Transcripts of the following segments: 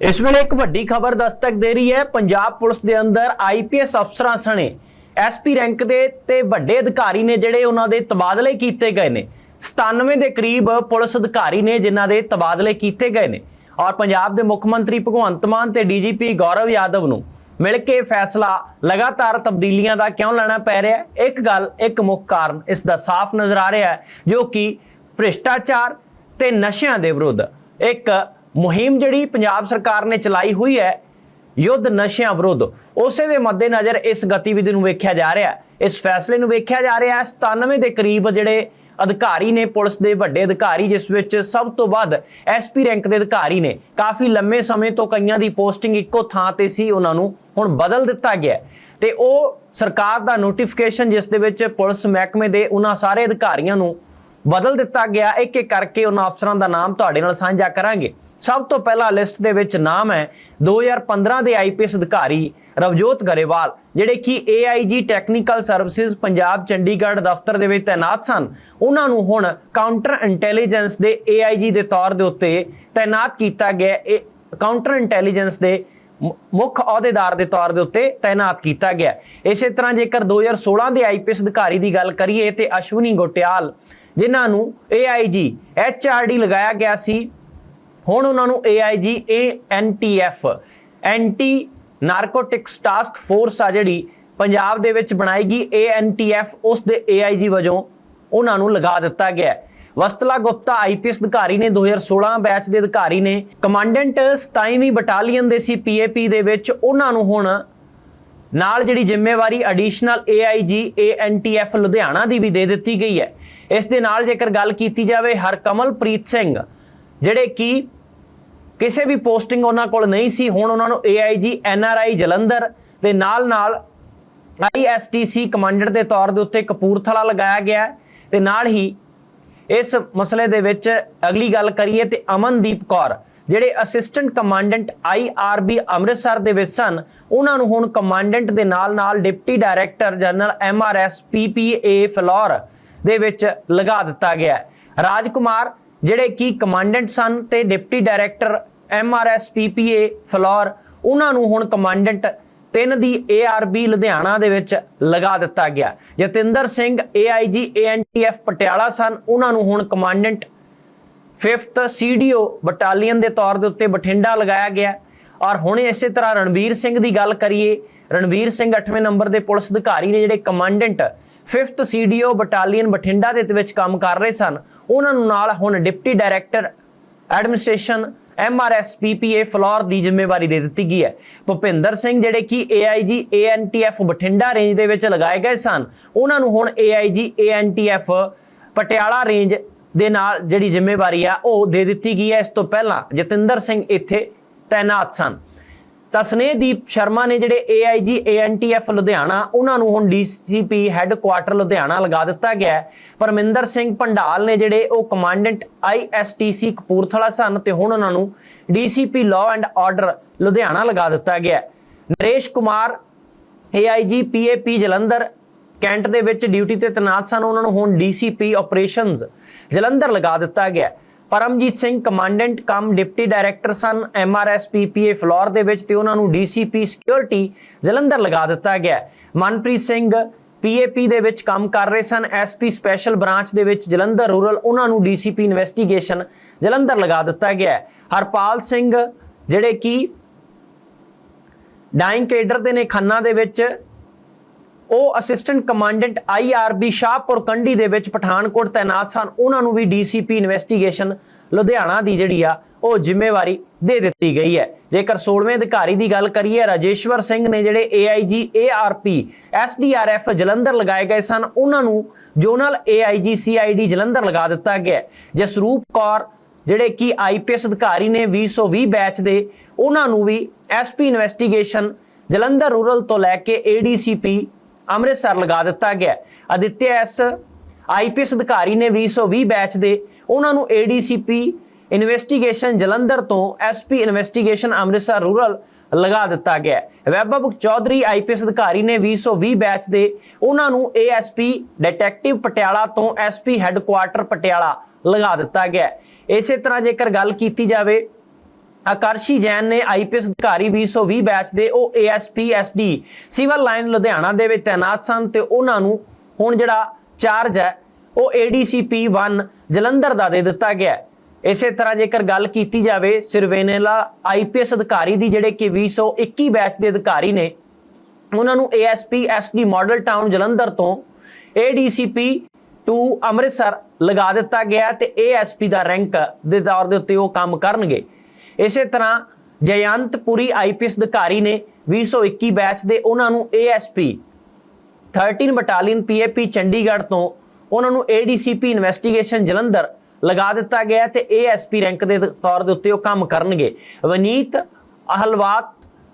ਇਸ ਵੇਲੇ ਇੱਕ ਵੱਡੀ ਖਬਰ ਦਸਤਕ ਦੇ ਰਹੀ ਹੈ। ਪੰਜਾਬ ਪੁਲਿਸ ਦੇ ਅੰਦਰ ਆਈਪੀਐਸ ਅਫਸਰਾਂ ਸਣੇ ਐਸਪੀ ਰੈਂਕ ਦੇ ਤੇ ਵੱਡੇ ਅਧਿਕਾਰੀ ਨੇ ਜਿਹੜੇ ਉਹਨਾਂ ਦੇ ਤਬਾਦਲੇ ਕੀਤੇ ਗਏ ਨੇ। 97 ਦੇ ਕਰੀਬ ਪੁਲਿਸ ਅਧਿਕਾਰੀ ਨੇ ਜਿਨ੍ਹਾਂ ਦੇ ਤਬਾਦਲੇ ਕੀਤੇ ਗਏ ਨੇ। ਔਰ ਪੰਜਾਬ ਦੇ ਮੁੱਖ ਮੰਤਰੀ ਭਗਵੰਤ ਮਾਨ ਤੇ ਡੀਜੀਪੀ ਗੌਰਵ ਯਾਦਵ ਨੂੰ ਮਿਲ ਕੇ ਫੈਸਲਾ ਲਗਾਤਾਰ ਤਬਦੀਲੀਆਂ ਦਾ ਕਿਉਂ ਲੈਣਾ ਪੈ ਰਿਹਾ ਹੈ? ਇੱਕ ਗੱਲ, ਇੱਕ ਮੁੱਖ ਕਾਰਨ ਇਸ ਦਾ ਸਾਫ਼ ਨਜ਼ਰ ਆ ਰਿਹਾ ਹੈ, ਜੋ ਕਿ ਭ੍ਰਿਸ਼ਟਾਚਾਰ ਤੇ ਨਸ਼ਿਆਂ ਦੇ ਵਿਰੁੱਧ। ਇੱਕ ਮੁਹਿੰਮ ਜਿਹੜੀ ਪੰਜਾਬ ਸਰਕਾਰ ਨੇ ਚਲਾਈ ਹੋਈ ਹੈ, ਯੁੱਧ ਨਸ਼ਿਆਂ ਵਿਰੁੱਧ, ਉਸੇ ਦੇ ਮੱਦੇਨਜ਼ਰ ਇਸ ਗਤੀਵਿਧੀ ਨੂੰ ਵੇਖਿਆ ਜਾ ਰਿਹਾ ਹੈ। ਇਸ ਫੈਸਲੇ ਨੂੰ ਵੇਖਿਆ ਜਾ ਰਿਹਾ ਹੈ 97 ਦੇ ਕਰੀਬ ਜਿਹੜੇ ਅਧਿਕਾਰੀ ਨੇ, ਪੁਲਿਸ ਦੇ ਵੱਡੇ ਅਧਿਕਾਰੀ, ਜਿਸ ਵਿੱਚ ਸਭ ਤੋਂ ਵੱਧ ਐਸਪੀ ਰੈਂਕ ਦੇ ਅਧਿਕਾਰੀ ਨੇ, ਕਾਫੀ ਲੰਮੇ ਸਮੇਂ ਤੋਂ ਕਈਆਂ ਦੀ ਪੋਸਟਿੰਗ ਇੱਕੋ ਥਾਂ ਤੇ ਸੀ, ਉਹਨਾਂ ਨੂੰ ਹੁਣ ਬਦਲ ਦਿੱਤਾ ਗਿਆ ਤੇ ਉਹ ਸਰਕਾਰ ਦਾ ਨੋਟੀਫਿਕੇਸ਼ਨ, ਜਿਸ ਦੇ ਵਿੱਚ ਪੁਲਿਸ ਮਹਿਕਮੇ ਦੇ ਉਹਨਾਂ ਸਾਰੇ ਅਧਿਕਾਰੀਆਂ ਨੂੰ ਬਦਲ ਦਿੱਤਾ ਗਿਆ ਇੱਕ ਇੱਕ ਕਰਕੇ ਉਹਨਾਂ ਅਫਸਰਾਂ ਦਾ ਨਾਮ ਤੁਹਾਡੇ ਨਾਲ ਸਾਂਝਾ ਕਰਾਂਗੇ। ਸਭ ਤੋਂ ਪਹਿਲਾ ਲਿਸਟ ਦੇ ਵਿੱਚ ਨਾਮ ਹੈ 2015 ਦੇ ਆਈਪੀਐਸ ਅਧਿਕਾਰੀ ਰਵਜੋਤ ਗਰੇਵਾਲ, ਜਿਹੜੇ ਕਿ AIG technical services Punjab Chandigarh ਦਫ਼ਤਰ ਦੇ ਵਿੱਚ ਤਾਇਨਾਤ ਸਨ ਉਹਨਾਂ ਨੂੰ ਹੁਣ ਕਾਊਂਟਰ ਇੰਟੈਲੀਜੈਂਸ ਦੇ AIG ਦੇ ਤੌਰ ਦੇ ਉੱਤੇ ਤਾਇਨਾਤ ਕੀਤਾ ਗਿਆ ਹੈ। ਇਹ ਕਾਊਂਟਰ ਇੰਟੈਲੀਜੈਂਸ ਦੇ ਮੁੱਖ ਅਹੁਦੇਦਾਰ ਦੇ ਤੌਰ ਦੇ ਉੱਤੇ ਤਾਇਨਾਤ ਕੀਤਾ ਗਿਆ ਇਸੇ ਤਰ੍ਹਾਂ ਜੇਕਰ 2016 ਦੇ ਆਈਪੀਐਸ ਅਧਿਕਾਰੀ ਦੀ ਗੱਲ ਕਰੀਏ ਤੇ ਅਸ਼ਵਨੀ ਗੋਟਿਆਲ, ਜਿਨ੍ਹਾਂ ਨੂੰ AIG HRD ਲਗਾਇਆ ਗਿਆ ਸੀ ਹੁਣ ਉਹਨਾਂ ਨੂੰ AIG ANTF anti narcotics task force ਆ ਜਿਹੜੀ ਪੰਜਾਬ ਦੇ ਵਿੱਚ ਬਣਾਏਗੀ ANTF ਉਸ ਦੇ AIG ਵਜੋਂ ਉਹਨਾਂ ਨੂੰ ਲਗਾ ਦਿੱਤਾ ਗਿਆ ਹੈ। ਵਸਤਲਾ ਗੁਪਤਾ ਆਈਪੀਐਸ ਅਧਿਕਾਰੀ ਨੇ 2016 ਬੈਚ ਦੇ ਅਧਿਕਾਰੀ ਨੇ ਕਮਾਂਡੈਂਟ 27ਵੀਂ ਬਟਾਲੀਅਨ ਦੇ ਸੀ ਪੀਏਪੀ ਦੇ ਵਿੱਚ ਉਹਨਾਂ ਨੂੰ ਹੁਣ ਨਾਲ ਜਿਹੜੀ ਜ਼ਿੰਮੇਵਾਰੀ ਐਡੀਸ਼ਨਲ AIG ANTF ਲੁਧਿਆਣਾ ਦੀ ਵੀ ਦੇ ਦਿੱਤੀ ਗਈ ਹੈ ਇਸ ਦੇ ਨਾਲ ਜੇਕਰ ਗੱਲ ਕੀਤੀ ਜਾਵੇ ਹਰਕਮਲਪ੍ਰੀਤ ਸਿੰਘ, ਜਿਹੜੇ ਕਿ ਕਿਸੇ ਵੀ ਪੋਸਟਿੰਗ ਉਹਨਾਂ ਕੋਲ ਨਹੀਂ ਸੀ। ਹੁਣ ਉਹਨਾਂ ਨੂੰ AIG NRI ਜਲੰਧਰ ਦੇ ਨਾਲ ਨਾਲ ISTC ਕਮਾਂਡਰ ਦੇ ਤੌਰ ਦੇ ਉੱਤੇ ਕਪੂਰਥਲਾ ਲਗਾਇਆ ਗਿਆ ਹੈ ਤੇ ਨਾਲ ਹੀ ਇਸ ਮਸਲੇ ਦੇ ਵਿੱਚ ਅਗਲੀ ਗੱਲ ਕਰੀਏ ਤੇ ਅਮਨਦੀਪ ਕੌਰ, ਜਿਹੜੇ ਅਸਿਸਟੈਂਟ ਕਮਾਂਡੈਂਟ IRB ਅੰਮ੍ਰਿਤਸਰ ਦੇ ਵਿੱਚ ਸਨ, ਉਹਨਾਂ ਨੂੰ ਹੁਣ ਕਮਾਂਡੈਂਟ ਦੇ ਨਾਲ ਨਾਲ deputy director general MRS PPA Phillaur ਦੇ ਵਿੱਚ ਲਗਾ ਦਿੱਤਾ ਗਿਆ ਹੈ। ਰਾਜਕੁਮਾਰ ਜਿਹੜੇ ਕਿ ਕਮਾਂਡੈਂਟ ਸਨ ਤੇ deputy director M R S P P A Phillaur ਉਹਨਾਂ ਨੂੰ ਹੁਣ ਕਮਾਂਡੈਂਟ ਤਿੰਨ ਦੀ ARB ਲੁਧਿਆਣਾ ਦੇ ਵਿੱਚ ਲਗਾ ਦਿੱਤਾ ਗਿਆ। ਜਤਿੰਦਰ ਸਿੰਘ AIG ANTF ਪਟਿਆਲਾ ਸਨ, ਉਹਨਾਂ ਨੂੰ ਹੁਣ ਕਮਾਂਡੈਂਟ 5th CDO ਬਟਾਲੀਅਨ ਦੇ ਤੌਰ ਦੇ ਉੱਤੇ ਬਠਿੰਡਾ ਲਗਾਇਆ ਗਿਆ। ਔਰ ਹੁਣ ਇਸੇ ਤਰ੍ਹਾਂ ਰਣਵੀਰ ਸਿੰਘ ਦੀ ਗੱਲ ਕਰੀਏ, ਰਣਵੀਰ ਸਿੰਘ 8ਵੇਂ ਨੰਬਰ ਦੇ ਪੁਲਿਸ ਅਧਿਕਾਰੀ ਨੇ ਜਿਹੜੇ commandant 5th CDO battalion Bathinda ਦੇ ਵਿੱਚ ਕੰਮ ਕਰ ਰਹੇ ਸਨ ਉਹਨਾਂ ਨੂੰ ਨਾਲ ਹੁਣ deputy director, administration MRS PPA Phillaur ਦੀ ਜ਼ਿੰਮੇਵਾਰੀ ਦੇ ਦਿੱਤੀ ਗਈ ਹੈ। ਭੁਪਿੰਦਰ ਸਿੰਘ ਜਿਹੜੇ ਕਿ AIG ANTF ਬਠਿੰਡਾ ਰੇਂਜ ਦੇ ਵਿੱਚ ਲਗਾਏ ਗਏ ਸਨ, ਉਹਨਾਂ ਨੂੰ ਹੁਣ AIG ANTF ਪਟਿਆਲਾ ਰੇਂਜ ਦੇ ਨਾਲ ਜਿਹੜੀ ਜ਼ਿੰਮੇਵਾਰੀ ਆ ਉਹ ਦੇ ਦਿੱਤੀ ਗਈ ਹੈ। ਇਸ ਤੋਂ ਪਹਿਲਾਂ ਜਤਿੰਦਰ ਸਿੰਘ ਇੱਥੇ ਤਾਇਨਾਤ ਸਨ। ਤਾਂ ਸਨੇਹਦੀਪ ਸ਼ਰਮਾ ਨੇ ਜਿਹੜੇ AIG ANTF ਲੁਧਿਆਣਾ, ਉਹਨਾਂ ਨੂੰ ਹੁਣ DCP ਹੈੱਡਕੁਆਟਰ ਲੁਧਿਆਣਾ ਲਗਾ ਦਿੱਤਾ ਗਿਆ ਪਰਮਿੰਦਰ ਸਿੰਘ ਭੰਡਾਲ ਨੇ ਜਿਹੜੇ ਉਹ ਕਮਾਂਡੈਂਟ ISTC ਕਪੂਰਥਲਾ ਸਨ ਤੇ ਹੁਣ ਉਹਨਾਂ ਨੂੰ DCP law and order Ludhiana ਲਗਾ ਦਿੱਤਾ ਗਿਆ Naresh Kumar AIG PAP Jalandhar cantt ਦੇ ਵਿੱਚ ਡਿਊਟੀ ਤੇ ਤੈਨਾਤ ਸਨ। ਉਹਨਾਂ ਨੂੰ ਹੁਣ ਡੀਸੀਪੀ ਆਪਰੇਸ਼ਨਸ ਜਲੰਧਰ ਲਗਾ ਦਿੱਤਾ ਗਿਆ Paramjit Singh commandant cum deputy director ਸਨ। ਐਮਆਰਐਸ ਪੀਪੀਏ ਫਲੋਰ ਦੇ ਵਿੱਚ ਤੇ ਉਹਨਾਂ ਨੂੰ ਡੀਸੀਪੀ ਸਿਕਿਉਰਿਟੀ ਜਲੰਧਰ ਲਗਾ ਦਿੱਤਾ ਗਿਆ। ਮਨਪ੍ਰੀਤ ਸਿੰਘ ਪੀਏਪੀ ਦੇ ਵਿੱਚ ਕੰਮ ਕਰ ਰਹੇ ਸਨ। ਐਸਪੀ ਸਪੈਸ਼ਲ ਬ੍ਰਾਂਚ ਦੇ ਵਿੱਚ ਜਲੰਧਰ ਰੂਰਲ ਉਹਨਾਂ ਨੂੰ ਡੀਸੀਪੀ ਇਨਵੈਸਟੀਗੇਸ਼ਨ ਜਲੰਧਰ ਲਗਾ ਦਿੱਤਾ ਗਿਆ। ਹਰਪਾਲ ਸਿੰਘ, ਜਿਹੜੇ ਕਿ ਡਾਈਂਗ ਕੇਡਰ ਦੇ ਨੇ ਖੰਨਾ ਦੇ ਵਿੱਚ ਉਹ assistant commandant IRB Shahpur Kandi ਦੇ ਵਿੱਚ ਪਠਾਨਕੋਟ ਤਾਇਨਾਤ ਸਨ। ਉਹਨਾਂ ਨੂੰ ਵੀ ਡੀਸੀਪੀ ਇਨਵੈਸਟੀਗੇਸ਼ਨ ਲੁਧਿਆਣਾ ਦੀ ਜਿਹੜੀ ਆ, ਉਹ ਜ਼ਿੰਮੇਵਾਰੀ ਦੇ ਦਿੱਤੀ ਗਈ ਹੈ। ਜੇਕਰ 16ਵੇਂ ਅਧਿਕਾਰੀ ਦੀ ਗੱਲ ਕਰੀਏ, ਰਾਜੇਸ਼ਵਰ ਸਿੰਘ ਨੇ ਜਿਹੜੇ AIG ARP SDRF ਜਲੰਧਰ ਲਗਾਏ ਗਏ ਸਨ, ਉਹਨਾਂ ਨੂੰ ਜੋਨਲ AIG CID ਜਲੰਧਰ ਲਗਾ ਦਿੱਤਾ ਗਿਆ ਜਸਰੂਪ ਕੌਰ, ਜਿਹੜੇ ਕਿ ਆਈਪੀਐਸ ਅਧਿਕਾਰੀ ਨੇ 2020 ਬੈਚ ਦੇ, ਉਹਨਾਂ ਨੂੰ ਵੀ ਐਸਪੀ ਇਨਵੈਸਟੀਗੇਸ਼ਨ ਜਲੰਧਰ ਰੂਰਲ ਤੋਂ ਲੈ ਕੇ ਏਡੀਸੀਪੀ ਅੰਮ੍ਰਿਤਸਰ ਲਗਾ ਦਿੱਤਾ ਗਿਆ ਹੈ। ਅਦਿੱਤਿਆ ਐਸ ਆਈਪੀਐਸ ਅਧਿਕਾਰੀ ਨੇ 2020 ਬੈਚ ਦੇ ਉਹਨਾਂ ਨੂੰ ਏਡੀਸੀਪੀ ਇਨਵੈਸਟੀਗੇਸ਼ਨ ਜਲੰਧਰ ਤੋਂ ਐਸਪੀ ਇਨਵੈਸਟੀਗੇਸ਼ਨ ਅੰਮ੍ਰਿਤਸਰ ਰੂਰਲ ਲਗਾ ਦਿੱਤਾ ਗਿਆ ਵੈਭਵ ਚੌਧਰੀ ਆਈਪੀਐਸ ਅਧਿਕਾਰੀ ਨੇ 2020 ਬੈਚ ਦੇ ਉਹਨਾਂ ਨੂੰ ਏਐਸਪੀ ਡਿਟੈਕਟਿਵ ਪਟਿਆਲਾ ਤੋਂ ਐਸਪੀ ਹੈੱਡਕੁਆਰਟਰ ਪਟਿਆਲਾ ਲਗਾ ਦਿੱਤਾ ਗਿਆ ਇਸੇ ਤਰ੍ਹਾਂ ਜੇਕਰ ਗੱਲ ਕੀਤੀ ਜਾਵੇ ਆਕਰਸ਼ੀ ਜੈਨ ਨੇ ਆਈਪੀਐਸ ਅਧਿਕਾਰੀ 2020 ਬੈਚ ਦੇ ਉਹ ASP SD civil line Ludhiana ਦੇ ਵਿੱਚ ਤਾਇਨਾਤ ਸਨ ਤੇ ਉਹਨਾਂ ਨੂੰ ਹੁਣ ਜਿਹੜਾ ਚਾਰਜ ਹੈ, ਉਹ ਏਡੀਸੀਪੀ 1 ਜਲੰਧਰ ਦਾ ਦੇ ਦਿੱਤਾ ਗਿਆ ਹੈ। ਇਸੇ ਤਰ੍ਹਾਂ ਜੇਕਰ ਗੱਲ ਕੀਤੀ ਜਾਵੇ, ਸਿਰਵੇਨੇਲਾ ਆਈਪੀਐਸ ਅਧਿਕਾਰੀ ਦੀ ਜਿਹੜੇ ਕਿ 2021 ਬੈਚ ਦੇ ਅਧਿਕਾਰੀ ਨੇ, ਉਹਨਾਂ ਨੂੰ ASP SD model town Jalandhar ਤੋਂ ਏਡੀਸੀਪੀ ਟੂ ਅੰਮ੍ਰਿਤਸਰ ਲਗਾ ਦਿੱਤਾ ਗਿਆ ਤੇ ਏਐਸਪੀ ਦਾ ਰੈਂਕ ਦੇ ਤੌਰ ਦੇ ਉੱਤੇ ਉਹ ਕੰਮ ਕਰਨਗੇ ਇਸੇ ਤਰ੍ਹਾਂ ਜਯੰਤਪੁਰੀ ਆਈਪੀਐਸ ਅਧਿਕਾਰੀ ਨੇ 2021 ਬੈਚ ਦੇ ਉਹਨਾਂ ਨੂੰ ਏਐਸਪੀ 13 ਬਟਾਲੀਅਨ ਪੀਏਪੀ ਚੰਡੀਗੜ੍ਹ ਤੋਂ ਉਹਨਾਂ ਨੂੰ ਏਡੀਸੀਪੀ ਇਨਵੈਸਟੀਗੇਸ਼ਨ ਜਲੰਧਰ ਲਗਾ ਦਿੱਤਾ ਗਿਆ ਤੇ ਏਐਸਪੀ ਰੈਂਕ ਦੇ ਤੌਰ ਦੇ ਉੱਤੇ ਉਹ ਕੰਮ ਕਰਨਗੇ। ਵਨੀਤ ਅਹਲਵਾਤ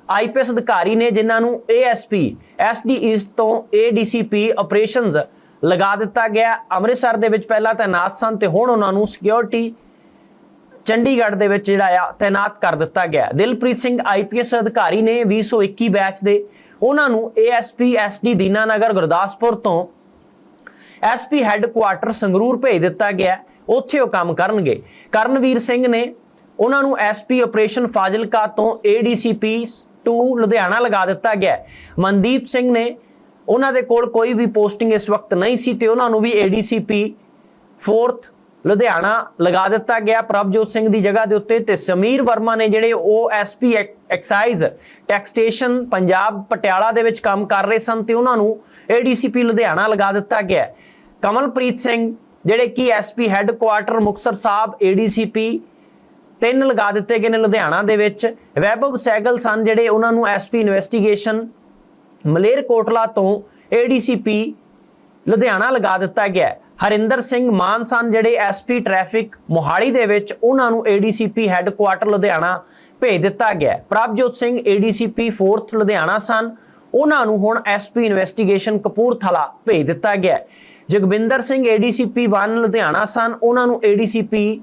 ਆਈਪੀਐਸ ਅਧਿਕਾਰੀ ਨੇ ਜਿਨ੍ਹਾਂ ਨੂੰ ਏਐਸਪੀ ਐਸਡੀ ਈਸਟ ਤੋਂ ਏਡੀਸੀਪੀ ਆਪਰੇਸ਼ਨਸ ਲਗਾ ਦਿੱਤਾ ਗਿਆ। ਅੰਮ੍ਰਿਤਸਰ ਦੇ ਵਿੱਚ ਪਹਿਲਾਂ ਤਾਇਨਾਤ ਸਨ ਤੇ ਹੁਣ ਉਹਨਾਂ ਨੂੰ ਸਿਕਿਉਰਿਟੀ ਚੰਡੀਗੜ੍ਹ ਦੇ ਵਿੱਚ ਜਿਹੜਾ ਆ ਤਾਇਨਾਤ ਕਰ ਦਿੱਤਾ ਗਿਆ। ਦਿਲਪ੍ਰੀਤ ਸਿੰਘ ਆਈਪੀਐਸ ਅਧਿਕਾਰੀ ਨੇ 2021 ਬੈਚ ਦੇ ਉਹਨਾਂ ਨੂੰ ਏਐਸਪੀ ਐਸਡੀ ਦੀਨਾਨਗਰ, ਗੁਰਦਾਸਪੁਰ ਤੋਂ ਐਸਪੀ ਹੈੱਡਕੁਆਟਰ ਸੰਗਰੂਰ ਭੇਜ ਦਿੱਤਾ ਗਿਆ। ਉੱਥੇ ਉਹ ਕੰਮ ਕਰਨਗੇ। ਕਰਨਵੀਰ ਸਿੰਘ ਨੇ ਉਹਨਾਂ ਨੂੰ ਐਸਪੀ ਆਪਰੇਸ਼ਨ ਫਾਜ਼ਿਲਕਾ ਤੋਂ ਏਡੀਸੀਪੀ 2 ਲੁਧਿਆਣਾ ਲਗਾ ਦਿੱਤਾ ਗਿਆ। ਮਨਦੀਪ ਸਿੰਘ ਨੇ ਉਹਨਾਂ ਦੇ ਕੋਲ ਕੋਈ ਵੀ ਪੋਸਟਿੰਗ ਇਸ ਵਕਤ ਨਹੀਂ ਸੀ ਤੇ ਉਹਨਾਂ ਨੂੰ ਵੀ ਏਡੀਸੀਪੀ 4th ਲੁਧਿਆਣਾ ਲਗਾ ਦਿੱਤਾ ਗਿਆ ਪ੍ਰਭਜੋਤ ਸਿੰਘ ਦੀ ਜਗ੍ਹਾ ਦੇ ਉੱਤੇ ਤੇ ਸਮੀਰ ਵਰਮਾ ਨੇ ਜਿਹੜੇ ਉਹ SP excise taxation Punjab Patiala ਦੇ ਵਿੱਚ ਕੰਮ ਕਰ ਰਹੇ ਸਨ ਤੇ ਉਹਨਾਂ ਨੂੰ ਏਡੀਸੀਪੀ ਲੁਧਿਆਣਾ ਲਗਾ ਦਿੱਤਾ ਗਿਆ ਕਮਲਪ੍ਰੀਤ ਸਿੰਘ, ਜਿਹੜੇ ਕਿ SP headquarters Muktsar Sahib, ADCP, ਤਿੰਨ ਲਗਾ ਦਿੱਤੇ ਗਏ ਨੇ ਲੁਧਿਆਣਾ ਦੇ ਵਿੱਚ। ਵੈਭਵ ਸੈਗਲ ਸਨ ਜਿਹੜੇ ਉਹਨਾਂ ਨੂੰ ਐਸਪੀ ਇਨਵੈਸਟੀਗੇਸ਼ਨ ਮਲੇਰਕੋਟਲਾ ਤੋਂ ਏਡੀਸੀਪੀ ਲੁਧਿਆਣਾ ਲਗਾ ਦਿੱਤਾ ਗਿਆ ਹਰਿੰਦਰ ਸਿੰਘ ਮਾਨ ਸਨ ਜਿਹੜੇ ਐਸਪੀ ਟ੍ਰੈਫਿਕ ਮੋਹਾਲੀ ਦੇ ਵਿੱਚ ਉਹਨਾਂ ਨੂੰ ਏਡੀਸੀਪੀ ਹੈੱਡਕੁਆਟਰ ਲੁਧਿਆਣਾ ਭੇਜ ਦਿੱਤਾ ਗਿਆ ਪ੍ਰਭਜੋਤ ਸਿੰਘ ਏਡੀਸੀਪੀ 4th ਲੁਧਿਆਣਾ ਸਨ। ਉਹਨਾਂ ਨੂੰ ਹੁਣ ਐਸਪੀ ਇਨਵੈਸਟੀਗੇਸ਼ਨ ਕਪੂਰਥਲਾ ਭੇਜ ਦਿੱਤਾ ਗਿਆ ਹੈ। ਜਗਵਿੰਦਰ ਸਿੰਘ ਏਡੀਸੀਪੀ 1 ਲੁਧਿਆਣਾ ਸਨ। ਉਹਨਾਂ ਨੂੰ ਏਡੀਸੀਪੀ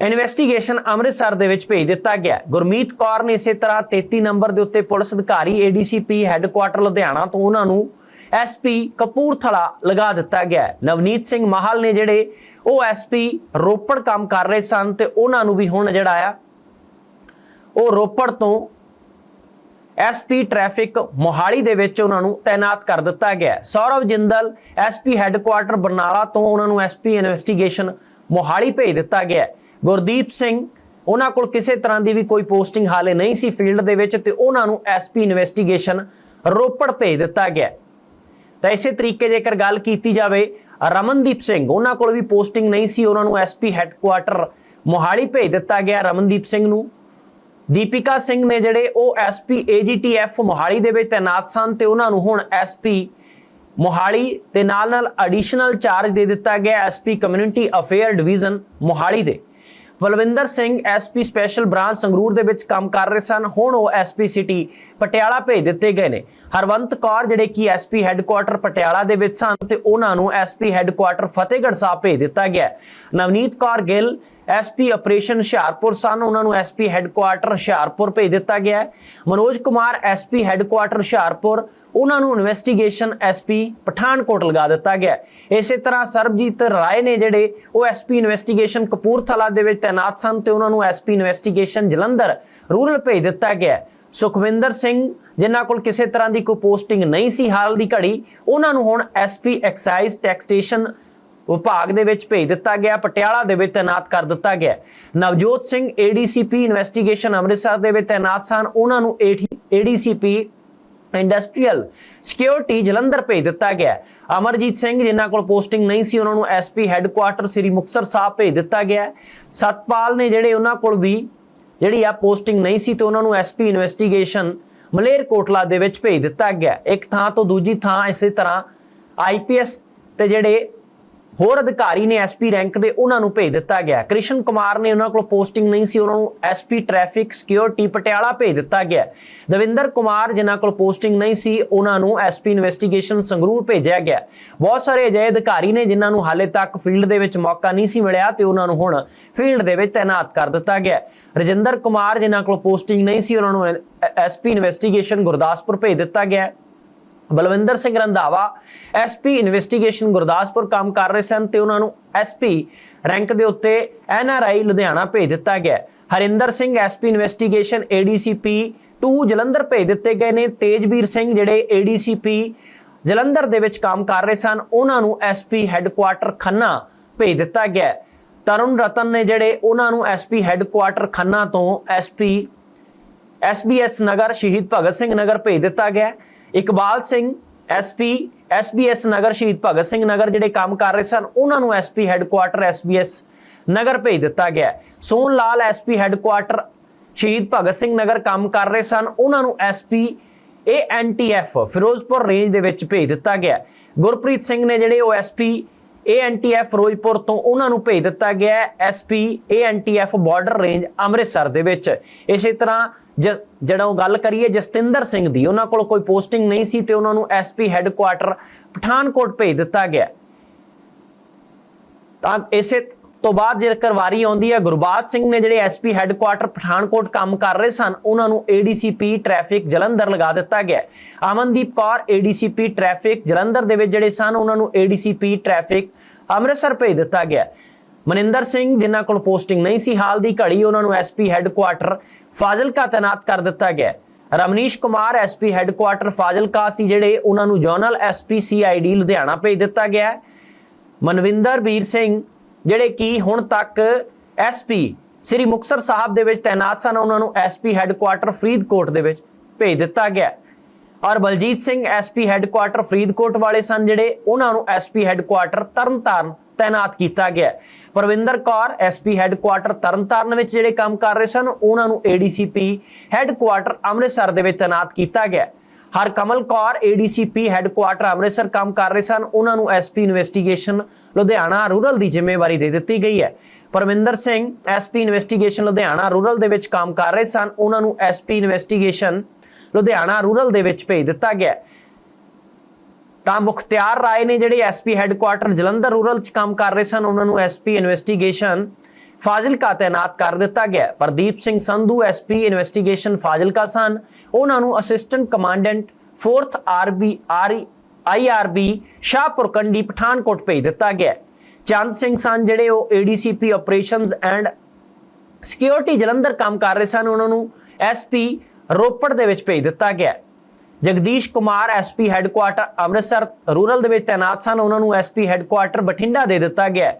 ਇਨਵੈਸਟੀਗੇਸ਼ਨ ਅੰਮ੍ਰਿਤਸਰ ਦੇ ਵਿੱਚ ਭੇਜ ਦਿੱਤਾ ਗਿਆ ਗੁਰਮੀਤ ਕੌਰ ਨੇ ਇਸੇ ਤਰ੍ਹਾਂ 33 ਨੰਬਰ ਦੇ ਉੱਤੇ ਪੁਲਿਸ ਅਧਿਕਾਰੀ ਏਡੀਸੀਪੀ ਹੈੱਡਕੁਆਟਰ ਲੁਧਿਆਣਾ ਤੋਂ ਉਹਨਾਂ ਨੂੰ ਐਸਪੀ ਕਪੂਰਥਲਾ ਲਗਾ ਦਿੱਤਾ ਗਿਆ ਨਵਨੀਤ ਸਿੰਘ ਮਾਹਲ ਨੇ ਜਿਹੜੇ ਉਹ ਐਸਪੀ ਰੋਪੜ ਕੰਮ ਕਰ ਰਹੇ ਸਨ ਤੇ ਉਹਨਾਂ ਨੂੰ ਵੀ ਹੁਣ ਜਿਹੜਾ ਆ, ਉਹ ਰੋਪੜ ਤੋਂ ਐਸਪੀ ਟ੍ਰੈਫਿਕ ਮੋਹਾਲੀ ਦੇ ਵਿੱਚ ਉਹਨਾਂ ਨੂੰ ਤਾਇਨਾਤ ਕਰ ਦਿੱਤਾ ਗਿਆ ਸੌਰਵ ਜਿੰਦਲ ਐਸਪੀ ਹੈੱਡਕੁਆਰਟਰ ਬਰਨਾਲਾ ਤੋਂ ਉਹਨਾਂ ਨੂੰ ਐਸਪੀ ਇਨਵੈਸਟੀਗੇਸ਼ਨ ਮੋਹਾਲੀ ਭੇਜ ਦਿੱਤਾ ਗਿਆ ਗੁਰਦੀਪ ਸਿੰਘ, ਉਹਨਾਂ ਕੋਲ ਕਿਸੇ ਤਰ੍ਹਾਂ ਦੀ ਵੀ ਕੋਈ ਪੋਸਟਿੰਗ ਹਾਲੇ ਨਹੀਂ ਸੀ ਫੀਲਡ ਦੇ ਵਿੱਚ ਤੇ ਉਹਨਾਂ ਨੂੰ ਐਸਪੀ ਇਨਵੈਸਟੀਗੇਸ਼ਨ ਰੋਪੜ ਭੇਜ ਦਿੱਤਾ ਗਿਆ ਤਾਂ ਇਸੇ ਤਰੀਕੇ ਜੇਕਰ ਗੱਲ ਕੀਤੀ ਜਾਵੇ, ਰਮਨਦੀਪ ਸਿੰਘ, ਉਹਨਾਂ ਕੋਲ ਵੀ ਪੋਸਟਿੰਗ ਨਹੀਂ ਸੀ, ਉਹਨਾਂ ਨੂੰ ਐਸਪੀ ਹੈੱਡਕੁਆਟਰ ਮੋਹਾਲੀ ਭੇਜ ਦਿੱਤਾ ਗਿਆ ਰਮਨਦੀਪ ਸਿੰਘ ਨੂੰ। ਦੀਪਿਕਾ ਸਿੰਘ ਨੇ ਜਿਹੜੇ ਉਹ ਐਸਪੀ ਏਜੀਟੀਐਫ ਮੋਹਾਲੀ ਦੇ ਵਿੱਚ ਤਾਇਨਾਤ ਸਨ ਤੇ ਉਹਨਾਂ ਨੂੰ ਹੁਣ ਐਸਪੀ ਮੋਹਾਲੀ ਦੇ ਨਾਲ ਨਾਲ ਐਡੀਸ਼ਨਲ ਚਾਰਜ ਦੇ ਦਿੱਤਾ ਗਿਆ SP community affair division Mohali ਦੇ। Balwinder Singh SP special branch Sangrur ਦੇ ਵਿੱਚ ਕੰਮ ਕਰ ਰਹੇ ਸਨ। ਹੁਣ ਉਹ ਐਸਪੀ ਸਿਟੀ ਪਟਿਆਲਾ ਭੇਜ ਦਿੱਤੇ ਗਏ ਨੇ। ਹਰਵੰਤ ਕੌਰ, ਜਿਹੜੇ ਕਿ ਐਸਪੀ ਹੈੱਡਕੁਆਟਰ ਪਟਿਆਲਾ ਦੇ ਵਿੱਚ ਸਨ ਤੇ ਉਹਨਾਂ ਨੂੰ ਐਸਪੀ ਹੈੱਡਕੁਆਟਰ ਫਤਿਹਗੜ੍ਹ ਸਾਹਿਬ ਭੇਜ ਦਿੱਤਾ ਗਿਆ ਨਵਨੀਤ ਕੌਰ ਗਿੱਲ ਐਸਪੀ ਆਪਰੇਸ਼ਨ ਹੁਸ਼ਿਆਰਪੁਰ ਸਨ। ਉਹਨਾਂ ਨੂੰ ਐਸਪੀ ਹੈੱਡਕੁਆਟਰ ਹੁਸ਼ਿਆਰਪੁਰ ਭੇਜ ਦਿੱਤਾ ਗਿਆ ਮਨੋਜ ਕੁਮਾਰ ਐਸਪੀ ਹੈੱਡਕੁਆਟਰ ਹੁਸ਼ਿਆਰਪੁਰ ਉਹਨਾਂ ਨੂੰ ਇਨਵੈਸਟੀਗੇਸ਼ਨ ਐਸਪੀ ਪਠਾਨਕੋਟ ਲਗਾ ਦਿੱਤਾ ਗਿਆ ਇਸੇ ਤਰ੍ਹਾਂ ਸਰਬਜੀਤ ਰਾਏ ਨੇ ਜਿਹੜੇ ਉਹ ਐਸਪੀ ਇਨਵੈਸਟੀਗੇਸ਼ਨ ਕਪੂਰਥਲਾ ਦੇ ਵਿੱਚ ਤਾਇਨਾਤ ਸਨ ਤੇ ਉਹਨਾਂ ਨੂੰ ਐਸਪੀ ਇਨਵੈਸਟੀਗੇਸ਼ਨ ਜਲੰਧਰ ਰੂਰਲ ਭੇਜ ਦਿੱਤਾ ਗਿਆ ਸੁਖਵਿੰਦਰ ਸਿੰਘ, ਜਿਨ੍ਹਾਂ ਕੋਲ ਕਿਸੇ ਤਰ੍ਹਾਂ ਦੀ ਕੋਈ ਪੋਸਟਿੰਗ ਨਹੀਂ ਸੀ ਹਾਲ ਦੀ ਘੜੀ, ਉਹਨਾਂ ਨੂੰ ਹੁਣ ਐਸਪੀ ਐਕਸਾਈਜ਼ ਟੈਕਸਟੇਸ਼ਨ ਵਿਭਾਗ ਦੇ ਵਿੱਚ ਭੇਜ ਦਿੱਤਾ ਗਿਆ, ਪਟਿਆਲਾ ਦੇ ਵਿੱਚ ਤਾਇਨਾਤ ਕਰ ਦਿੱਤਾ ਗਿਆ ਨਵਜੋਤ ਸਿੰਘ ਏਡੀਸੀਪੀ ਇਨਵੈਸਟੀਗੇਸ਼ਨ ਅੰਮ੍ਰਿਤਸਰ ਦੇ ਵਿੱਚ ਤਾਇਨਾਤ ਸਨ, ਉਹਨਾਂ ਨੂੰ ਏਡੀਸੀਪੀ ਇੰਡਸਟਰੀਅਲ ਸਿਕਿਉਰਿਟੀ ਜਲੰਧਰ ਭੇਜ ਦਿੱਤਾ ਗਿਆ ਅਮਰਜੀਤ ਸਿੰਘ, ਜਿਨ੍ਹਾਂ ਕੋਲ ਪੋਸਟਿੰਗ ਨਹੀਂ ਸੀ, ਉਹਨਾਂ ਨੂੰ ਐਸਪੀ ਹੈੱਡਕੁਆਰਟਰ ਸ੍ਰੀ ਮੁਕਤਸਰ ਸਾਹਿਬ ਭੇਜ ਦਿੱਤਾ ਗਿਆ ਸਤਪਾਲ ਨੇ ਜਿਹੜੇ ਉਹਨਾਂ ਕੋਲ ਵੀ ਜਿਹੜੀ ਆ ਪੋਸਟਿੰਗ ਨਹੀਂ ਸੀ, ਤੇ ਉਹਨਾਂ ਨੂੰ ਐਸਪੀ ਇਨਵੈਸਟੀਗੇਸ਼ਨ ਮਲੇਰਕੋਟਲਾ ਦੇ ਵਿੱਚ ਭੇਜ ਦਿੱਤਾ ਗਿਆ ਇੱਕ ਥਾਂ ਤੋਂ ਦੂਜੀ ਥਾਂ ਇਸੇ ਤਰ੍ਹਾਂ ਆਈਪੀਐਸ ਤੇ ਜਿਹੜੇ ਹੋਰ ਅਧਿਕਾਰੀ ਨੇ ਐਸਪੀ ਰੈਂਕ ਦੇ ਉਹਨਾਂ ਨੂੰ ਭੇਜ ਦਿੱਤਾ ਗਿਆ। ਕ੍ਰਿਸ਼ਨ ਕੁਮਾਰ ਨੇ ਉਹਨਾਂ ਕੋਲ ਪੋਸਟਿੰਗ ਨਹੀਂ ਸੀ, ਉਹਨਾਂ ਨੂੰ ਐਸਪੀ ਟ੍ਰੈਫਿਕ ਸਿਕਿਉਰਿਟੀ ਪਟਿਆਲਾ ਭੇਜ ਦਿੱਤਾ ਗਿਆ। ਦਵਿੰਦਰ ਕੁਮਾਰ, ਜਿਨ੍ਹਾਂ ਕੋਲ ਪੋਸਟਿੰਗ ਨਹੀਂ ਸੀ, ਉਹਨਾਂ ਨੂੰ ਐਸਪੀ ਇਨਵੈਸਟੀਗੇਸ਼ਨ ਸੰਗਰੂਰ ਭੇਜਿਆ ਗਿਆ। ਬਹੁਤ ਸਾਰੇ ਅਜਿਹੇ ਅਧਿਕਾਰੀ ਨੇ ਜਿਨ੍ਹਾਂ ਨੂੰ ਹਾਲੇ ਤੱਕ ਫੀਲਡ ਦੇ ਵਿੱਚ ਮੌਕਾ ਨਹੀਂ ਸੀ ਮਿਲਿਆ ਤੇ ਉਹਨਾਂ ਨੂੰ ਹੁਣ ਫੀਲਡ ਦੇ ਵਿੱਚ ਤਾਇਨਾਤ ਕਰ ਦਿੱਤਾ ਗਿਆ। ਰਜਿੰਦਰ ਕੁਮਾਰ, ਜਿਨ੍ਹਾਂ ਕੋਲ ਪੋਸਟਿੰਗ ਨਹੀਂ ਸੀ, ਉਹਨਾਂ ਨੂੰ ਐਸਪੀ ਇਨਵੈਸਟੀਗੇਸ਼ਨ ਗੁਰਦਾਸਪੁਰ ਭੇਜ ਦਿੱਤਾ ਗਿਆ। ਬਲਵਿੰਦਰ ਸਿੰਘ ਰੰਧਾਵਾ ਐਸਪੀ ਇਨਵੈਸਟੀਗੇਸ਼ਨ ਗੁਰਦਾਸਪੁਰ ਕੰਮ ਕਰ ਰਹੇ ਸਨ ਤੇ ਉਹਨਾਂ ਨੂੰ ਐਸਪੀ ਰੈਂਕ ਦੇ ਉੱਤੇ ਐਨਆਰਆਈ ਲੁਧਿਆਣਾ ਭੇਜ ਦਿੱਤਾ ਗਿਆ Harinder Singh SP investigation ADCP 2 Jalandhar ਭੇਜ ਦਿੱਤੇ ਗਏ ਨੇ। ਤੇਜਵੀਰ ਸਿੰਘ ਜਿਹੜੇ ਏਡੀਸੀਪੀ ਜਲੰਧਰ ਦੇ ਵਿੱਚ ਕੰਮ ਕਰ ਰਹੇ ਸਨ, ਉਹਨਾਂ ਨੂੰ ਐਸਪੀ ਹੈੱਡਕੁਆਟਰ ਖੰਨਾ ਭੇਜ ਦਿੱਤਾ ਗਿਆ ਤਰੁਣ ਰਤਨ ਨੇ ਜਿਹੜੇ ਉਹਨਾਂ ਨੂੰ ਐਸਪੀ ਹੈੱਡਕੁਆਟਰ ਖੰਨਾ ਤੋਂ ਐਸਪੀ ਐਸਬੀਐਸ ਨਗਰ ਸ਼ਹੀਦ ਭਗਤ ਸਿੰਘ ਨਗਰ ਭੇਜ ਦਿੱਤਾ ਗਿਆ ਇਕਬਾਲ ਸਿੰਘ ਐਸਪੀ ਐਸਬੀਐਸ ਨਗਰ, ਸ਼ਹੀਦ ਭਗਤ ਸਿੰਘ ਨਗਰ ਜਿਹੜੇ ਕੰਮ ਕਰ ਰਹੇ ਸਨ, ਉਹਨਾਂ ਨੂੰ ਐਸਪੀ ਹੈੱਡਕੁਆਟਰ ਐਸਬੀਐਸ ਨਗਰ ਭੇਜ ਦਿੱਤਾ ਗਿਆ ਹੈ। ਸੋਹਣ ਲਾਲ ਐਸਪੀ ਹੈੱਡਕੁਆਟਰ ਸ਼ਹੀਦ ਭਗਤ ਸਿੰਘ ਨਗਰ ਕੰਮ ਕਰ ਰਹੇ ਸਨ, ਉਹਨਾਂ ਨੂੰ ਐਸਪੀ ਏਐਨਟੀਐਫ ਫਿਰੋਜ਼ਪੁਰ ਰੇਂਜ ਦੇ ਵਿੱਚ ਭੇਜ ਦਿੱਤਾ ਗਿਆ ਗੁਰਪ੍ਰੀਤ ਸਿੰਘ ਨੇ ਜਿਹੜੇ ਉਹ ਐਸਪੀ ਏਐਨਟੀਐਫ ਫਿਰੋਜ਼ਪੁਰ ਤੋਂ ਉਹਨਾਂ ਨੂੰ ਭੇਜ ਦਿੱਤਾ ਗਿਆ ਹੈ SP ANTF border range Amritsar ਦੇ ਵਿੱਚ ਇਸੇ ਤਰ੍ਹਾਂ ਜਿਹੜਾ ਉਹ ਗੱਲ ਕਰੀਏ ਜਸਤਿੰਦਰ ਸਿੰਘ ਦੀ, ਉਹਨਾਂ ਕੋਲ ਕੋਈ ਪੋਸਟਿੰਗ ਨਹੀਂ ਸੀ ਤੇ ਉਹਨਾਂ ਨੂੰ ਐਸਪੀ ਹੈੱਡਕੁਆਟਰ ਪਠਾਨਕੋਟ ਭੇਜ ਦਿੱਤਾ ਗਿਆ। ਤਾਂ ਇਸੇ ਤੋਂ ਬਾਅਦ ਜੇਕਰ ਵਾਰੀ ਆਉਂਦੀ ਹੈ ਗੁਰਬਾਜ ਸਿੰਘ ਨੇ ਜਿਹੜੇ ਐਸਪੀ ਹੈੱਡਕੁਆਟਰ ਪਠਾਨਕੋਟ ਕੰਮ ਕਰ ਰਹੇ ਸਨ, ਉਹਨਾਂ ਨੂੰ ਏਡੀਸੀਪੀ ਟ੍ਰੈਫਿਕ ਜਲੰਧਰ ਲਗਾ ਦਿੱਤਾ ਗਿਆ ਅਮਨਦੀਪ ਕੌਰ ਏਡੀਸੀਪੀ ਟ੍ਰੈਫਿਕ ਜਲੰਧਰ ਦੇ ਵਿੱਚ ਜਿਹੜੇ ਸਨ, ਉਹਨਾਂ ਨੂੰ ਏਡੀਸੀਪੀ ਟ੍ਰੈਫਿਕ ਅੰਮ੍ਰਿਤਸਰ ਭੇਜ ਦਿੱਤਾ ਗਿਆ ਮਨਿੰਦਰ ਸਿੰਘ, ਜਿਨ੍ਹਾਂ ਕੋਲ ਪੋਸਟਿੰਗ ਨਹੀਂ ਸੀ, ਹਾਲ ਦੀ ਘੜੀ ਉਹਨਾਂ ਨੂੰ ਐਸਪੀ ਹੈੱਡਕੁਆਟਰ ਫਾਜ਼ਿਲਕਾ ਤਾਇਨਾਤ ਕਰ ਦਿੱਤਾ ਗਿਆ ਹੈ। ਰਮਨੀਸ਼ ਕੁਮਾਰ ਐਸਪੀ ਹੈੱਡਕੁਆਟਰ ਫਾਜ਼ਿਲਕਾ ਸੀ, ਜਿਹੜੇ ਉਹਨਾਂ ਨੂੰ ਜਨਰਲ ਐਸਪੀ ਸੀਆਈਡੀ ਲੁਧਿਆਣਾ ਭੇਜ ਦਿੱਤਾ ਗਿਆ ਮਨਵਿੰਦਰ ਵੀਰ ਸਿੰਘ, ਜਿਹੜੇ ਕਿ ਹੁਣ ਤੱਕ ਐਸਪੀ ਸ੍ਰੀ ਮੁਕਤਸਰ ਸਾਹਿਬ ਦੇ ਵਿੱਚ ਤਾਇਨਾਤ ਸਨ, ਉਹਨਾਂ ਨੂੰ ਐਸਪੀ ਹੈੱਡਕੁਆਟਰ ਫਰੀਦਕੋਟ ਦੇ ਵਿੱਚ ਭੇਜ ਦਿੱਤਾ ਗਿਆ ਔਰ ਬਲਜੀਤ ਸਿੰਘ ਐਸਪੀ ਹੈੱਡਕੁਆਟਰ ਫਰੀਦਕੋਟ ਵਾਲੇ ਸਨ, ਜਿਹੜੇ ਉਹਨਾਂ ਨੂੰ ਐਸਪੀ ਹੈੱਡਕੁਆਟਰ ਤਰਨਤਾਰਨ ਤਾਇਨਾਤ ਕੀਤਾ ਗਿਆ ਹੈ। ਕੌਰ ਐਸਪੀ ਹੈੱਡਕੁਆਟਰ ਤਰਨਤਾਰਨ ਵਿੱਚ ਜਿਹੜੇ ਕੰਮ ਕਰ ਰਹੇ ਸਨ, ਉਹਨਾਂ ਨੂੰ ਏਡੀਸੀਪੀ ਹੈੱਡਕੁਆਟਰ ਅੰਮ੍ਰਿਤਸਰ ਦੇ ਵਿੱਚ ਤਾਇਨਾਤ ਕੀਤਾ ਗਿਆ ਹੈ। ਹਰਕਮਲ ਕੌਰ ਏਡੀਸੀਪੀ ਹੈੱਡਕੁਆਟਰ ਅੰਮ੍ਰਿਤਸਰ ਕੰਮ ਕਰ ਰਹੇ ਸਨ, ਉਹਨਾਂ ਨੂੰ ਐਸਪੀ ਇਨਵੈਸਟੀਗੇਸ਼ਨ ਲੁਧਿਆਣਾ ਰੂਰਲ ਦੀ ਜ਼ਿੰਮੇਵਾਰੀ ਦੇ ਦਿੱਤੀ ਗਈ ਹੈ Parminder Singh SP investigation Ludhiana rural ਦੇ ਵਿੱਚ ਕੰਮ ਕਰ ਰਹੇ ਸਨ, ਉਹਨਾਂ ਨੂੰ ਐਸਪੀ ਇਨਵੈਸਟੀਗੇਸ਼ਨ ਲੁਧਿਆਣਾ ਰੂਰਲ ਦੇ ਵਿੱਚ ਭੇਜ ਦਿੱਤਾ ਗਿਆ ਤਾਂ ਮੁਖਤਿਆਰ ਰਾਏ ਨੇ ਜਿਹੜੇ ਐਸਪੀ ਹੈੱਡਕੁਆਟਰ ਜਲੰਧਰ ਰੂਰਲ 'ਚ ਕੰਮ ਕਰ ਰਹੇ ਸਨ, ਉਹਨਾਂ ਨੂੰ ਐਸਪੀ ਇਨਵੈਸਟੀਗੇਸ਼ਨ ਫਾਜ਼ਿਲਕਾ ਤਾਇਨਾਤ ਕਰ ਦਿੱਤਾ ਗਿਆ ਹੈ। ਪ੍ਰਦੀਪ ਸਿੰਘ ਸੰਧੂ ਐਸਪੀ ਇਨਵੈਸਟੀਗੇਸ਼ਨ ਫਾਜ਼ਿਲਕਾ ਸਨ। ਉਹਨਾਂ ਨੂੰ assistant commandant 4th RB IRB Shahpur Kandi Pathankot ਭੇਜ ਦਿੱਤਾ ਗਿਆ ਚੰਦ ਸਿੰਘ ਸਨ ਜਿਹੜੇ ਉਹ ADCP operations and security Jalandhar ਕੰਮ ਕਰ ਰਹੇ ਸਨ। ਉਹਨਾਂ ਨੂੰ ਐਸਪੀ ਰੋਪੜ ਦੇ ਵਿੱਚ ਭੇਜ ਦਿੱਤਾ ਗਿਆ Jagdish Kumar SP headquarter Amritsar rural ਦੇ ਵਿੱਚ ਤਾਇਨਾਤ ਸਨ। ਉਹਨਾਂ ਨੂੰ ਐਸਪੀ ਹੈੱਡਕੁਆਟਰ ਬਠਿੰਡਾ ਦੇ ਦਿੱਤਾ ਗਿਆ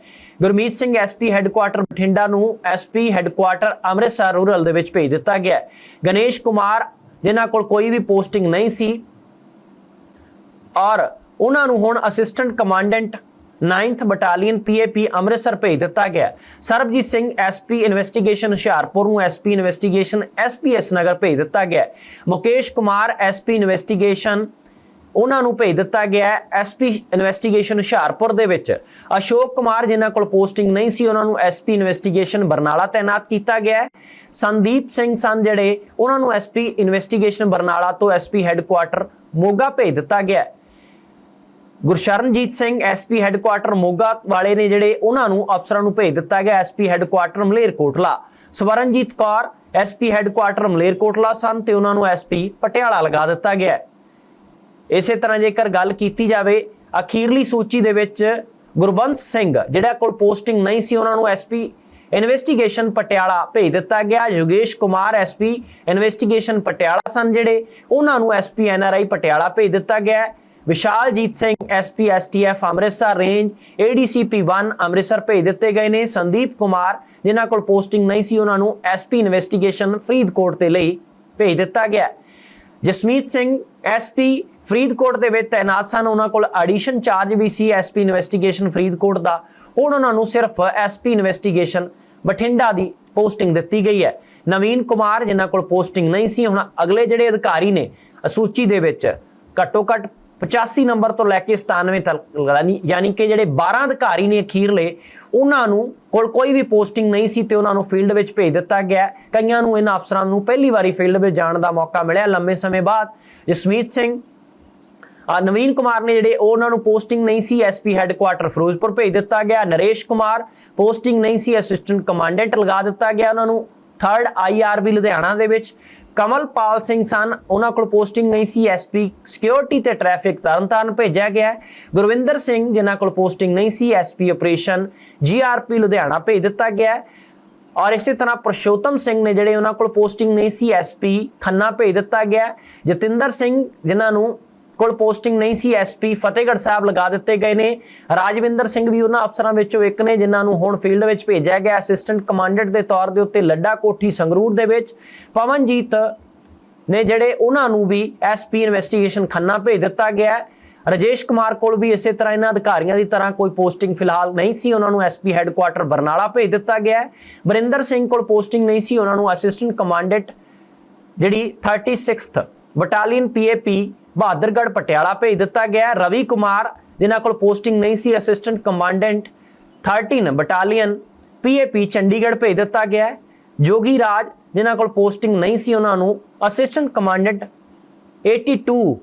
ਗੁਰਮੀਤ ਸਿੰਘ ਐਸਪੀ ਹੈੱਡਕੁਆਟਰ ਬਠਿੰਡਾ ਨੂੰ ਐਸਪੀ ਹੈੱਡਕੁਆਟਰ ਅੰਮ੍ਰਿਤਸਰ ਰੂਰਲ ਦੇ ਵਿੱਚ ਭੇਜ ਦਿੱਤਾ ਗਿਆ ਗਣੇਸ਼ ਕੁਮਾਰ, ਜਿਨ੍ਹਾਂ ਕੋਲ ਕੋਈ ਵੀ ਪੋਸਟਿੰਗ ਨਹੀਂ ਸੀ, ਔਰ ਉਹਨਾਂ ਨੂੰ ਹੁਣ assistant commandant 9th battalion PAP Amritsar ਭੇਜ ਦਿੱਤਾ ਗਿਆ ਸਰਬਜੀਤ ਸਿੰਘ ਐਸਪੀ ਇਨਵੈਸਟੀਗੇਸ਼ਨ ਹੁਸ਼ਿਆਰਪੁਰ ਨੂੰ ਐਸਪੀ ਇਨਵੈਸਟੀਗੇਸ਼ਨ ਐਸਪੀਐਸ ਨਗਰ ਭੇਜ ਦਿੱਤਾ ਗਿਆ ਮੁਕੇਸ਼ ਕੁਮਾਰ ਐਸਪੀ ਇਨਵੈਸਟੀਗੇਸ਼ਨ ਉਹਨਾਂ ਨੂੰ ਭੇਜ ਦਿੱਤਾ ਗਿਆ ਹੈ ਐਸਪੀ ਇਨਵੈਸਟੀਗੇਸ਼ਨ ਹੁਸ਼ਿਆਰਪੁਰ ਦੇ ਵਿੱਚ। ਅਸ਼ੋਕ ਕੁਮਾਰ, ਜਿਨ੍ਹਾਂ ਕੋਲ ਪੋਸਟਿੰਗ ਨਹੀਂ ਸੀ, ਉਹਨਾਂ ਨੂੰ ਐਸਪੀ ਇਨਵੈਸਟੀਗੇਸ਼ਨ ਬਰਨਾਲਾ ਤਾਇਨਾਤ ਕੀਤਾ ਗਿਆ ਸੰਦੀਪ ਸਿੰਘ ਸਨ ਜਿਹੜੇ, ਉਹਨਾਂ ਨੂੰ ਐਸਪੀ ਇਨਵੈਸਟੀਗੇਸ਼ਨ ਬਰਨਾਲਾ ਤੋਂ ਐਸਪੀ ਹੈੱਡਕੁਆਟਰ ਮੋਗਾ ਭੇਜ ਦਿੱਤਾ ਗਿਆ ਗੁਰਸ਼ਰਨਜੀਤ ਸਿੰਘ ਐਸਪੀ ਹੈੱਡਕੁਆਟਰ ਮੋਗਾ ਵਾਲੇ ਨੇ ਜਿਹੜੇ ਉਹਨਾਂ ਨੂੰ ਅਫਸਰਾਂ ਨੂੰ ਭੇਜ ਦਿੱਤਾ ਗਿਆ SP headquarter Malerkotla. Swaranjit Kaur SP headquarter Malerkotla ਸਨ ਤੇ ਉਹਨਾਂ ਨੂੰ ਐਸਪੀ ਪਟਿਆਲਾ ਲਗਾ ਦਿੱਤਾ ਗਿਆ। ਇਸੇ ਤਰ੍ਹਾਂ ਜੇਕਰ ਗੱਲ ਕੀਤੀ ਜਾਵੇ, ਅਖੀਰਲੀ ਸੂਚੀ ਦੇ ਵਿੱਚ ਗੁਰਬੰਸ ਸਿੰਘ, ਜਿਹੜਾ ਕੋਲ ਪੋਸਟਿੰਗ ਨਹੀਂ ਸੀ, ਉਹਨਾਂ ਨੂੰ ਐਸਪੀ ਇਨਵੈਸਟੀਗੇਸ਼ਨ ਪਟਿਆਲਾ ਭੇਜ ਦਿੱਤਾ ਗਿਆ। ਯੋਗੇਸ਼ ਕੁਮਾਰ ਐਸਪੀ ਇਨਵੈਸਟੀਗੇਸ਼ਨ ਪਟਿਆਲਾ ਸਨ ਜਿਹੜੇ, ਉਹਨਾਂ ਨੂੰ ਐਸਪੀ ਐਨਆਰਆਈ ਪਟਿਆਲਾ ਭੇਜ ਦਿੱਤਾ ਗਿਆ। Vishaljit Singh SP STF Amritsar range ADCP 1 Amritsar ਭੇਜ ਦਿੱਤੇ ਗਏ ਨੇ। ਸੰਦੀਪ ਕੁਮਾਰ, ਜਿਨ੍ਹਾਂ ਕੋਲ ਪੋਸਟਿੰਗ ਨਹੀਂ ਸੀ, ਉਹਨਾਂ ਨੂੰ ਐਸਪੀ ਇਨਵੈਸਟੀਗੇਸ਼ਨ ਫਰੀਦਕੋਟ ਦੇ ਲਈ ਭੇਜ ਦਿੱਤਾ ਗਿਆ। ਜਸਮੀਤ ਸਿੰਘ ਐਸਪੀ ਫਰੀਦਕੋਟ ਦੇ ਵਿੱਚ ਤਾਇਨਾਤ ਸਨ। ਉਹਨਾਂ ਕੋਲ ਐਡੀਸ਼ਨ ਚਾਰਜ ਵੀ ਸੀ ਐਸਪੀ ਇਨਵੈਸਟੀਗੇਸ਼ਨ ਫਰੀਦਕੋਟ ਦਾ। ਹੁਣ ਉਹਨਾਂ ਨੂੰ ਸਿਰਫ ਐਸਪੀ ਇਨਵੈਸਟੀਗੇਸ਼ਨ ਬਠਿੰਡਾ ਦੀ ਪੋਸਟਿੰਗ ਦਿੱਤੀ ਗਈ ਹੈ। ਨਵੀਨ ਕੁਮਾਰ, ਜਿਨ੍ਹਾਂ ਕੋਲ ਪੋਸਟਿੰਗ ਨਹੀਂ ਸੀ, ਹੁਣ ਅਗਲੇ ਜਿਹੜੇ ਅਧਿਕਾਰੀ ਨੇ ਸੂਚੀ ਦੇ ਵਿੱਚ ਘੱਟੋ ਘੱਟ 85 ਨੰਬਰ ਤੋਂ ਲੈ ਕੇ 97 ਤੱਕ ਯਾਨੀ- ਕਿ ਜਿਹੜੇ 12 ਅਧਿਕਾਰੀ ਨੇ ਅਖੀਰਲੇ ਉਹਨਾਂ ਨੂੰ ਕੋਲ ਕੋਈ ਵੀ ਪੋਸਟਿੰਗ ਨਹੀਂ ਸੀ ਤੇ ਉਹਨਾਂ ਨੂੰ ਫੀਲਡ ਵਿੱਚ ਭੇਜ ਦਿੱਤਾ ਗਿਆ। ਕਈਆਂ ਨੂੰ ਇਹਨਾਂ ਅਫਸਰਾਂ ਨੂੰ ਪਹਿਲੀ ਵਾਰੀ ਫੀਲਡ ਵਿੱਚ ਜਾਣ ਦਾ ਮੌਕਾ ਮਿਲਿਆ ਲੰਮੇ ਸਮੇਂ ਬਾਅਦ। ਜਸਮੀਤ ਸਿੰਘ ਆ ਨਵੀਨ ਕੁਮਾਰ ਨੇ ਜਿਹੜੇ ਉਹ ਉਹਨਾਂ ਨੂੰ ਪੋਸਟਿੰਗ ਨਹੀਂ ਸੀ ਐਸਪੀ ਹੈੱਡਕੁਆਟਰ ਫਿਰੋਜ਼ਪੁਰ ਭੇਜ ਦਿੱਤਾ ਗਿਆ। ਨਰੇਸ਼ ਕੁਮਾਰ, ਪੋਸਟਿੰਗ ਨਹੀਂ ਸੀ, ਅਸਿਸਟੈਂਟ ਕਮਾਂਡੈਂਟ ਲਗਾ ਦਿੱਤਾ ਗਿਆ ਉਹਨਾਂ ਨੂੰ। 3rd ਆਈਆਰਬੀ ਲੁਧਿਆਣਾ ਦੇ ਵਿੱਚ। ਕਮਲਪਾਲ ਸਿੰਘ ਸਨ। ਉਹਨਾਂ ਕੋਲ ਪੋਸਟਿੰਗ ਨਹੀਂ ਸੀ। ਐਸਪੀ ਸਿਕਿਉਰਿਟੀ ਤੇ ਟ੍ਰੈਫਿਕ ਤਰਨਤਾਰਨ ਭੇਜਿਆ ਗਿਆ ਗੁਰਵਿੰਦਰ ਸਿੰਘ, ਜਿਨ੍ਹਾਂ ਕੋਲ ਪੋਸਟਿੰਗ ਨਹੀਂ ਸੀ ਐਸਪੀ ਆਪਰੇਸ਼ਨ ਜੀਆਰਪੀ ਲੁਧਿਆਣਾ ਭੇਜ ਦਿੱਤਾ ਗਿਆ ਔਰ ਇਸੇ ਤਰ੍ਹਾਂ ਪ੍ਰਸ਼ੋਤਮ ਸਿੰਘ ਨੇ ਜਿਹੜੇ ਉਹਨਾਂ ਕੋਲ ਪੋਸਟਿੰਗ ਨਹੀਂ ਸੀ ਐਸਪੀ ਖੰਨਾ ਭੇਜ ਦਿੱਤਾ ਗਿਆ ਜਤਿੰਦਰ ਸਿੰਘ, ਜਿਨ੍ਹਾਂ ਨੂੰ ਕੋਲ ਪੋਸਟਿੰਗ ਨਹੀਂ ਸੀ ਐਸਪੀ ਫਤਿਹਗੜ੍ਹ ਸਾਹਿਬ ਲਗਾ ਦਿੱਤੇ ਗਏ ਨੇ। ਰਾਜਵਿੰਦਰ ਸਿੰਘ ਵੀ ਉਹਨਾਂ ਅਫਸਰਾਂ ਵਿੱਚੋਂ ਇੱਕ ਨੇ, ਜਿਨ੍ਹਾਂ ਨੂੰ ਹੁਣ ਫੀਲਡ ਵਿੱਚ ਭੇਜਿਆ ਗਿਆ। ਅਸਿਸਟੈਂਟ ਕਮਾਂਡੈਂਟ ਦੇ ਤੌਰ ਦੇ ਉੱਤੇ ਲੱਡਾ ਕੋਠੀ ਸੰਗਰੂਰ ਦੇ ਵਿੱਚ ਪਵਨਜੀਤ ਨੇ ਜਿਹੜੇ ਉਹਨਾਂ ਨੂੰ ਵੀ ਐਸਪੀ ਇਨਵੈਸਟੀਗੇਸ਼ਨ ਖੰਨਾ ਭੇਜ ਦਿੱਤਾ ਗਿਆ। ਹੈ ਰਜੇਸ਼ ਕੁਮਾਰ ਕੋਲ ਵੀ ਇਸੇ ਤਰ੍ਹਾਂ ਇਹਨਾਂ ਅਧਿਕਾਰੀਆਂ ਦੀ ਤਰ੍ਹਾਂ ਕੋਈ ਪੋਸਟਿੰਗ ਫਿਲਹਾਲ ਨਹੀਂ ਸੀ, ਉਹਨਾਂ ਨੂੰ ਐਸਪੀ ਹੈੱਡਕੁਆਟਰ ਬਰਨਾਲਾ ਭੇਜ ਦਿੱਤਾ ਗਿਆ। ਹੈ ਬਰਿੰਦਰ ਸਿੰਘ ਕੋਲ ਪੋਸਟਿੰਗ ਨਹੀਂ ਸੀ, ਉਹਨਾਂ ਨੂੰ ਅਸਿਸਟੈਂਟ ਕਮਾਂਡੈਂਟ ਜਿਹੜੀ 36th battalion PAP Bahadurgarh Patiala ਭੇਜ ਦਿੱਤਾ ਗਿਆ ਰਵੀ ਕੁਮਾਰ, ਜਿਨ੍ਹਾਂ ਕੋਲ ਪੋਸਟਿੰਗ ਨਹੀਂ ਸੀ assistant commandant 13 battalion PAP Chandigarh ਭੇਜ ਦਿੱਤਾ ਗਿਆ ਹੈ। ਜੋਗੀ ਰਾਜ, ਜਿਨ੍ਹਾਂ ਕੋਲ ਪੋਸਟਿੰਗ ਨਹੀਂ ਸੀ, ਉਹਨਾਂ ਨੂੰ ਅਸਿਸਟੈਂਟ ਕਮਾਂਡੈਂਟ 82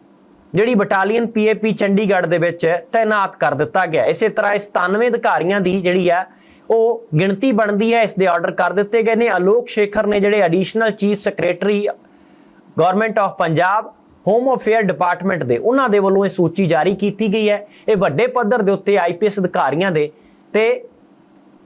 ਜਿਹੜੀ ਬਟਾਲੀਅਨ ਪੀਏਪੀ ਚੰਡੀਗੜ੍ਹ ਦੇ ਵਿੱਚ ਤਾਇਨਾਤ ਕਰ ਦਿੱਤਾ ਗਿਆ ਇਸੇ ਤਰ੍ਹਾਂ ਇਸ 97 ਅਧਿਕਾਰੀਆਂ ਦੀ ਜਿਹੜੀ ਹੈ, ਉਹ ਗਿਣਤੀ ਬਣਦੀ ਹੈ। ਇਸ ਦੇ ਆਰਡਰ ਕਰ ਦਿੱਤੇ ਗਏ ਨੇ। ਅਲੋਕ ਸ਼ੇਖਰ ਨੇ ਜਿਹੜੇ additional chief secretary government of Punjab home affair department ਦੇ, ਉਹਨਾਂ ਦੇ ਵੱਲੋਂ ਇਹ ਸੂਚੀ ਜਾਰੀ ਕੀਤੀ ਗਈ ਹੈ। ਇਹ ਵੱਡੇ ਪੱਧਰ ਦੇ ਉੱਤੇ ਆਈਪੀਐਸ ਅਧਿਕਾਰੀਆਂ ਦੇ ਤੇ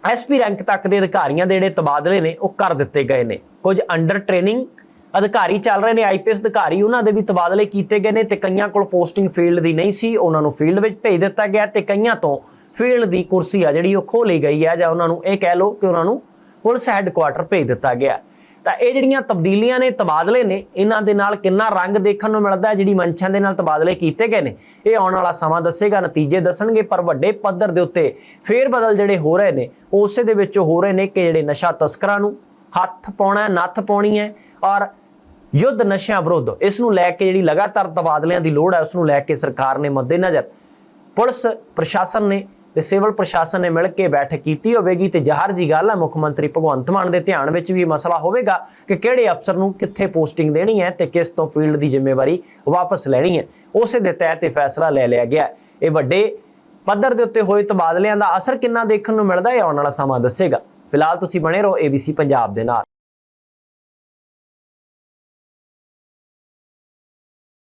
ਐਸਪੀ ਰੈਂਕ ਤੱਕ ਦੇ ਅਧਿਕਾਰੀਆਂ ਦੇ ਜਿਹੜੇ ਤਬਾਦਲੇ ਨੇ, ਉਹ ਕਰ ਦਿੱਤੇ ਗਏ ਨੇ। ਕੁਝ ਅੰਡਰ ਟ੍ਰੇਨਿੰਗ ਅਧਿਕਾਰੀ ਚੱਲ ਰਹੇ ਨੇ ਆਈਪੀਐਸ ਅਧਿਕਾਰੀ, ਉਹਨਾਂ ਦੇ ਵੀ ਤਬਾਦਲੇ ਕੀਤੇ ਗਏ ਨੇ ਤੇ ਕਈਆਂ ਕੋਲ ਪੋਸਟਿੰਗ ਫੀਲਡ ਦੀ ਨਹੀਂ ਸੀ, ਉਹਨਾਂ ਨੂੰ ਫੀਲਡ ਵਿੱਚ ਭੇਜ ਦਿੱਤਾ ਗਿਆ ਤੇ ਕਈਆਂ ਤੋਂ ਫੀਲਡ ਦੀ ਕੁਰਸੀ ਆ ਜਿਹੜੀ ਉਹ ਖੋਹ ਲਈ ਗਈ ਹੈ, ਜਾਂ ਉਹਨਾਂ ਨੂੰ ਇਹ ਕਹਿ ਲਓ ਕਿ ਉਹਨਾਂ ਨੂੰ ਪੁਲਿਸ ਹੈੱਡਕੁਆਟਰ ਭੇਜ ਦਿੱਤਾ ਗਿਆ। ਤਾਂ ਇਹ ਜਿਹੜੀਆਂ ਤਬਦੀਲੀਆਂ ਨੇ, ਤਬਾਦਲੇ ਨੇ, ਇਹਨਾਂ ਦੇ ਨਾਲ ਕਿੰਨਾ ਰੰਗ ਦੇਖਣ ਨੂੰ ਮਿਲਦਾ ਹੈ, ਜਿਹੜੀ ਮਨਸ਼ਾ ਦੇ ਨਾਲ ਤਬਾਦਲੇ ਕੀਤੇ ਗਏ ਨੇ। ਇਹ ਆਉਣ ਵਾਲਾ ਸਮਾਂ ਦੱਸੇਗਾ, ਨਤੀਜੇ ਦੱਸਣਗੇ, ਪਰ ਵੱਡੇ ਪੱਧਰ ਦੇ ਉੱਤੇ ਫੇਰ ਬਦਲ ਜਿਹੜੇ ਹੋ ਰਹੇ ਨੇ, ਉਸੇ ਦੇ ਵਿੱਚ ਹੋ ਰਹੇ ਨੇ ਕਿ ਜਿਹੜੇ ਨਸ਼ਾ ਤਸਕਰਾਂ ਨੂੰ ਹੱਥ ਪਾਉਣਾ ਨੱਥ ਪਾਉਣੀ ਹੈ, ਔਰ ਯੁੱਧ ਨਸ਼ਿਆਂ ਵਿਰੁੱਧ ਇਸ ਨੂੰ ਲੈ ਕੇ ਜਿਹੜੀ ਲਗਾਤਾਰ ਤਬਾਦਲਿਆਂ ਦੀ ਲੋੜ ਹੈ, ਉਸ ਨੂੰ ਲੈ ਕੇ ਸਰਕਾਰ ਨੇ ਮੱਦੇਨਜ਼ਰ ਪੁਲਿਸ, ਪ੍ਰਸ਼ਾਸਨ ਨੇ ਤੇ ਸਿਵਲ ਪ੍ਰਸ਼ਾਸਨ ਨੇ ਮਿਲ ਕੇ ਬੈਠਕ ਕੀਤੀ ਹੋਵੇਗੀ ਤੇ ਜ਼ਾਹਰ ਜੀ ਗੱਲ ਹੈ ਮੁੱਖ ਮੰਤਰੀ ਭਗਵੰਤ ਮਾਨ ਦੇ ਧਿਆਨ ਵਿੱਚ ਵੀ ਮਸਲਾ ਹੋਵੇਗਾ ਕਿ ਕਿਹੜੇ ਅਫਸਰ ਨੂੰ ਕਿੱਥੇ ਪੋਸਟਿੰਗ ਦੇਣੀ ਹੈ ਤੇ ਕਿਸ ਤੋਂ ਫੀਲਡ ਦੀ ਜ਼ਿੰਮੇਵਾਰੀ ਵਾਪਸ ਲੈਣੀ ਹੈ। ਉਸੇ ਦੇ ਤਹਿਤ ਇਹ ਫੈਸਲਾ ਲੈ ਲਿਆ ਗਿਆ। ਇਹ ਵੱਡੇ ਪੱਧਰ ਦੇ ਉੱਤੇ ਹੋਏ ਤਬਾਦਲਿਆਂ ਦਾ ਅਸਰ ਕਿੰਨਾ ਦੇਖਣ ਨੂੰ ਮਿਲਦਾ ਹੈ ਆਉਣ ਵਾਲਾ ਸਮਾਂ ਦੱਸੇਗਾ। ਫਿਲਹਾਲ ਤੁਸੀਂ ਬਣੇ ਰਹੋ ABC ਪੰਜਾਬ ਦੇ ਨਾਲ।